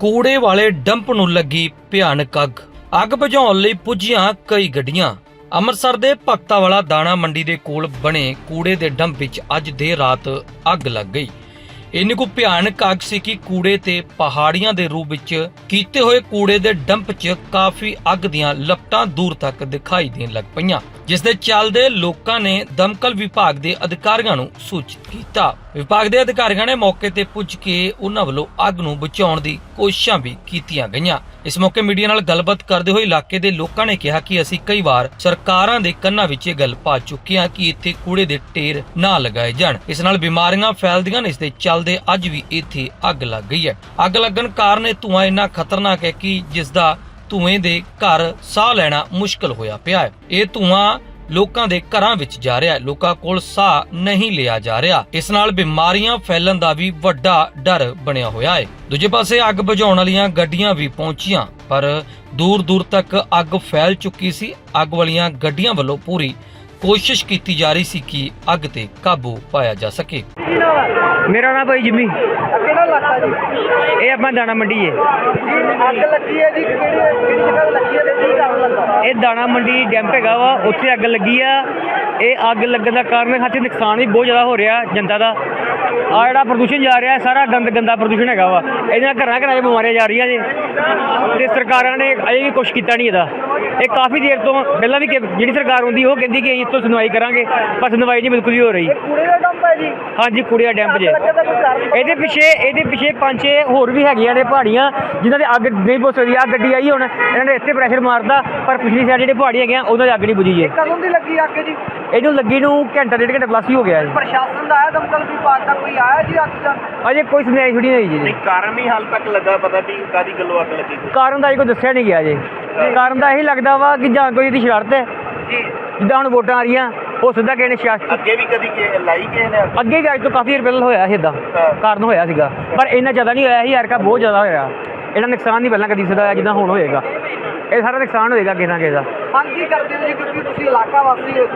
ਕੂੜੇ ਵਾਲੇ ਡੰਪ ਨੂੰ ਲੱਗੀ ਭਿਆਨਕ ਅੱਗ। ਅੱਗ ਬੁਝਾਉਣ ਲਈ ਪੁੱਜੀਆਂ ਕਈ ਗੱਡੀਆਂ। ਅੰਮ੍ਰਿਤਸਰ ਦੇ ਭਗਤਾਵਾਲਾ ਦਾਣਾ ਮੰਡੀ ਦੇ ਕੋਲ ਬਣੇ ਕੂੜੇ ਦੇ ਡੰਪ ਵਿੱਚ ਅੱਜ ਦੇਰ ਰਾਤ ਅੱਗ ਲੱਗ ਗਈ। ਇੰਨੀ ਕੁ ਭਿਆਨਕ ਅੱਗ ਸੀ ਕਿ ਕੂੜੇ ਤੇ ਪਹਾੜੀਆਂ ਦੇ ਰੂਪ ਵਿੱਚ ਕੀਤੇ ਹੋਏ ਕੂੜੇ ਦੇ ਡੰਪ 'ਚ ਕਾਫੀ ਅੱਗ ਦੀਆਂ ਲਪਟਾਂ ਦੂਰ ਤੱਕ ਦਿਖਾਈ ਦੇਣ ਲੱਗ ਪਈਆਂ। ਜਿਸ ਦੇ ਚੱਲਦੇ ਲੋਕਾਂ ਨੇ ਦਮਕਲ ਵਿਭਾਗ ਦੇ ਅਧਿਕਾਰੀਆਂ ਨੂੰ ਸੂਚਿਤ ਕੀਤਾ। ਵਿਭਾਗ ਦੇ ਅਧਿਕਾਰੀਆਂ ਨੇ ਮੌਕੇ ਤੇ ਪੁੱਜ ਕੇ ਉਹਨਾਂ ਵੱਲੋਂ ਅੱਗ ਨੂੰ ਬੁਝਾਉਣ ਦੀ ਕੋਸ਼ਿਸ਼ਾਂ ਵੀ ਕੀਤੀਆਂ ਗਈਆਂ। ਇਸ ਮੌਕੇ ਮੀਡੀਆ ਨਾਲ ਗੱਲਬਾਤ ਕਰਦੇ ਹੋਏ ਇਲਾਕੇ ਦੇ ਲੋਕਾਂ ਨੇ ਕਿਹਾ ਕਿ ਅਸੀਂ ਕਈ ਵਾਰ ਸਰਕਾਰਾਂ ਦੇ ਕੰਨਾਂ ਵਿੱਚ ਇਹ ਗੱਲ ਪਾ ਚੁੱਕੇ ਹਾਂ ਕਿ ਇੱਥੇ ਕੂੜੇ ਦੇ ਢੇਰ ਨਾ ਲਗਾਏ ਜਾਣ। ਇਸ ਨਾਲ ਬਿਮਾਰੀਆਂ ਫੈਲਦੀਆਂ ਨੇ, ਇਸ ਦੇ ਚੱਲਦੇ ਅੱਜ ਵੀ ਇੱਥੇ ਅੱਗ ਲੱਗ ਗਈ ਹੈ। ਅੱਗ ਲੱਗਣ ਕਾਰਨ ਇਹ ਧੂਆਂ ਇੰਨਾ ਖਤਰਨਾਕ ਹੈ ਕਿ ਜਿਸ ਦਾ ਧੂਏ ਦੇ ਘਰ ਸਾਹ ਲੈਣਾ ਮੁਸ਼ਕਲ ਹੋਇਆ ਪਿਆ ਹੈ। ਇਹ ਧੂਆਂ ਲੋਕਾਂ ਦੇ ਘਰਾਂ ਵਿੱਚ ਜਾ ਰਿਹਾ ਹੈ। ਲੋਕਾਂ ਕੋਲ ਸਾਹ ਨਹੀਂ ਲਿਆ ਜਾ ਰਿਹਾ। ਇਸ ਨਾਲ ਬਿਮਾਰੀਆਂ ਫੈਲਣ ਦਾ ਵੀ ਵੱਡਾ ਡਰ ਬਣਿਆ ਹੋਇਆ ਹੈ। ਦੂਜੇ ਪਾਸੇ ਅੱਗ ਬੁਝਾਉਣ ਵਾਲੀਆਂ ਗੱਡੀਆਂ ਵੀ ਪਹੁੰਚੀਆਂ, ਪਰ ਦੂਰ ਦੂਰ ਤੱਕ ਅੱਗ ਫੈਲ ਚੁੱਕੀ ਸੀ। ਅੱਗ ਵਾਲੀਆਂ ਗੱਡੀਆਂ ਵੱਲੋਂ ਪੂਰੀ ਕੋਸ਼ਿਸ਼ ਕੀਤੀ ਜਾ ਰਹੀ ਸੀ ਕਿ ਅੱਗ ਤੇ ਕਾਬੂ ਪਾਇਆ ਜਾ ਸਕੇ। ਮੇਰਾ ਨਾਮ ਭਾਈ ਜਿੰਮੀ। ਕਿਹੜਾ ਇਲਾਕਾ ਜੀ? ਇਹ ਆਪਣਾ ਦਾਣਾ ਮੰਡੀ ਹੈ ਅੱਗ ਲੱਗੀ ਹੈ ਜੀ ਕਿਹੜੀ ਕਿਹੜੀ ਜਗ੍ਹਾ ਤੇ ਲੱਗੀ ਹੈ ਤੇ ਕੀ ਕਾਰਨ ਲੱਗਾ ਇਹ ਦਾਣਾ ਮੰਡੀ ਡੈਂਪ ਹੈਗਾ ਵਾ ਉੱਥੇ ਅੱਗ ਲੱਗੀ ਆ। ਇਹ ਅੱਗ ਲੱਗਣ ਦਾ ਕਾਰਨ ਹੱਥ ਨੁਕਸਾਨ ਵੀ ਬਹੁਤ ਜ਼ਿਆਦਾ ਹੋ ਰਿਹਾ ਜਨਤਾ ਦਾ। ਆ ਜਿਹੜਾ ਪ੍ਰਦੂਸ਼ਣ ਜਾ ਰਿਹਾ ਸਾਰਾ ਗੰਦ ਗੰਦਾ ਪ੍ਰਦੂਸ਼ਣ ਹੈਗਾ ਵਾ। ਇਹਦੇ ਨਾਲ ਘਰਾਂ ਘਰਾਂ 'ਚ ਬਿਮਾਰੀਆਂ ਜਾ ਰਹੀਆਂ ਜੀ ਤੇ ਸਰਕਾਰਾਂ ਨੇ ਅਜੇ ਵੀ ਕੁਛ ਕੀਤਾ ਨਹੀਂ ਇਹਦਾ। ਇਹ ਕਾਫੀ ਦੇਰ ਤੋਂ ਪਹਿਲਾਂ ਵੀ ਕਿ- ਜਿਹੜੀ ਸਰਕਾਰ ਹੁੰਦੀ ਉਹ ਕਹਿੰਦੀ ਕਿ ਅਸੀਂ ਇਸ ਤੋਂ ਸੁਣਵਾਈ ਕਰਾਂਗੇ ਪਰ ਸੁਣਵਾਈ ਨਹੀਂ ਬਿਲਕੁਲ ਵੀ ਹੋ ਰਹੀ। ਇਹ ਕੂੜੇ ਦਾ ਡੰਪ ਹੈ ਜੀ। ਹਾਂਜੀ ਡੈਂਪ ਇਹਦੇ ਪਿੱਛੇ ਇਹਦੇ ਪਿੱਛੇ ਪੰਜ ਛੇ ਹੋਰ ਵੀ ਹੈਗੀਆਂ ਨੇ ਪਹਾੜੀਆਂ ਜਿਨ੍ਹਾਂ ਦੇ ਅੱਗ ਨਹੀਂ ਬੁਝ ਸਕਦੀ। ਆ ਗੱਡੀ ਆਈ ਹੁਣ ਇਹਨਾਂ ਨੇ ਇੱਥੇ ਪ੍ਰੈਸ਼ਰ ਮਾਰਦਾ ਪਰ ਪਿਛਲੀ ਸਾਈਡ ਜਿਹੜੇ ਪਹਾੜੀ ਹੈਗੇ ਆ ਉਹਨਾਂ ਦੀ ਅੱਗ ਨਹੀਂ ਬੁਝੀ ਜੇ। ਕਦੋਂ ਦੀ ਲੱਗੀ ਅੱਗ ਜੀ? ਇਹਨੂੰ ਲੱਗੀ ਨੂੰ ਘੰਟਾ ਡੇਢ ਘੰਟਾ ਪਲੱਸ ਹੀ ਹੋ ਗਿਆ ਜੀ। ਪ੍ਰਸ਼ਾਸਨ ਦਾ ਆਇਆ ਦਮਕਲ ਵਿਭਾਗ ਦਾ ਕੋਈ ਆਇਆ ਜੀ ਅੱਗ ਦਾ ਅਜੇ ਕੋਈ ਸੁਣਾਈ ਛੁੜੀ ਨਹੀਂ ਜੀ। ਨਹੀਂ ਕਾਰਨ ਨਹੀਂ ਹਾਲ ਤੱਕ ਲੱਗਾ ਪਤਾ ਵੀ ਕਾਦੀ ਗੱਲੋਂ ਅੱਗ ਲੱਗੀ ਕਾਰਨ ਦਾ ਕੋਈ ਦੱਸਿਆ ਨਹੀਂ ਗਿਆ ਜੀ। ਕਾਰਨ ਦਾ ਇਹੀ ਲੱਗਦਾ ਵਾ ਕਿ ਜਾਂ ਕੋਈ ਇਹਦੀ ਸ਼ਰਾਰਤ ਹੈ। ਜੀ। ਜਿੱਦਾਂ ਹੁਣ ਵੋਟਾਂ ਆ ਰਹੀਆਂ ਉਹ ਸਿੱਧਾ ਕਿਸੇ ਨੇ ਸ਼ਰਾਰਤ ਅੱਗੇ ਵੀ ਕਦੀ ਕਿ ਲਾਈ ਕਿਸੇ ਨੇ ਅੱਗ? ਵੀ ਅੱਜ ਤੋਂ ਕਾਫੀ ਪਹਿਲਾਂ ਹੋਇਆ ਸੀ ਇਦਾਂ ਹਾਂ। ਕਾਰਨ ਹੋਇਆ ਸੀਗਾ। ਪਰ ਇੰਨਾ ਜ਼ਿਆਦਾ ਨਹੀਂ ਹੋਇਆ ਸੀ ਯਾਰ ਕਾ ਬਹੁਤ ਜ਼ਿਆਦਾ ਹੋਇਆ। ਇਹਨਾਂ ਨੁਕਸਾਨ ਨਹੀਂ ਪਹਿਲਾਂ ਕਦੀ ਸਿੱਧਾ ਹੋਇਆ ਜਿੱਦਾਂ ਹੁਣ ਹੋਏਗਾ। ਇਹ ਸਾਰਾ ਨੁਕਸਾਨ ਹੋਏਗਾ ਕਿਸੇ ਨਾ ਕਿਸੇ ਦਾ। ਮੰਗ ਕੀ ਕਰਦੇ ਹੋ ਜੀ? ਕਿਉਂਕਿ ਤੁਸੀਂ ਇਲਾਕਾ ਵਾਸੀ ਹੋ।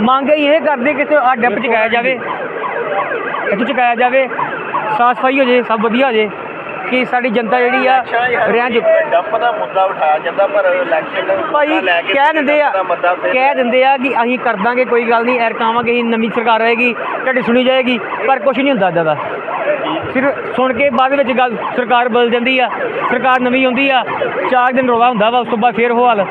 ਮੰਗ ਇਹ ਕਰਦੇ ਕਿ ਇੱਥੇ ਆ ਡੱਪ ਚੁਕਾਇਆ ਜਾਵੇ। ਇੱਥੇ ਚੁਕਾਇਆ ਜਾਵੇ ਸਾਫ਼ ਸਫ਼ਾਈ ਹੋ ਜੇ ਸਭ ਵਧੀਆ ਹੋ ਜੇ ਕਿ ਸਾਡੀ ਜਨਤਾ ਜਿਹੜੀ ਆ ਰਿਆਂ ਚ ਡੰਪ ਦਾ ਮੁੱਦਾ ਉਠਾਇਆ ਜਾਂਦਾ ਪਰ ਇਲੈਕਸ਼ਨ ਭਾਈ ਕਹਿ ਦਿੰਦੇ ਆ ਫਿਰ- ਕਹਿ ਦਿੰਦੇ ਆ ਕਿ ਅਸੀਂ ਕਰ ਦਾਂਗੇ ਕੋਈ ਗੱਲ ਨਹੀਂ ਐਰ ਕਾਵਾਂਗੇ ਅਸੀਂ ਨਵੀਂ ਸਰਕਾਰ ਆਏਗੀ ਤੁਹਾਡੀ ਸੁਣੀ ਜਾਏਗੀ ਪਰ ਕੁਝ ਨਹੀਂ ਹੁੰਦਾ ਇੱਦਾਂ ਦਾ। ਸਿਰਫ ਸੁਣ ਕੇ ਬਾਅਦ ਵਿੱਚ ਗੱਲ ਸਰਕਾਰ ਬਦਲ ਜਾਂਦੀ ਆ ਸਰਕਾਰ ਨਵੀਂ ਆਉਂਦੀ ਆ ਚਾਰ ਦਿਨ ਰੌਲਾ ਹੁੰਦਾ ਵਾ ਉਸ ਤੋਂ ਬਾਅਦ ਫੇਰ ਉਹ ਹਾਲ।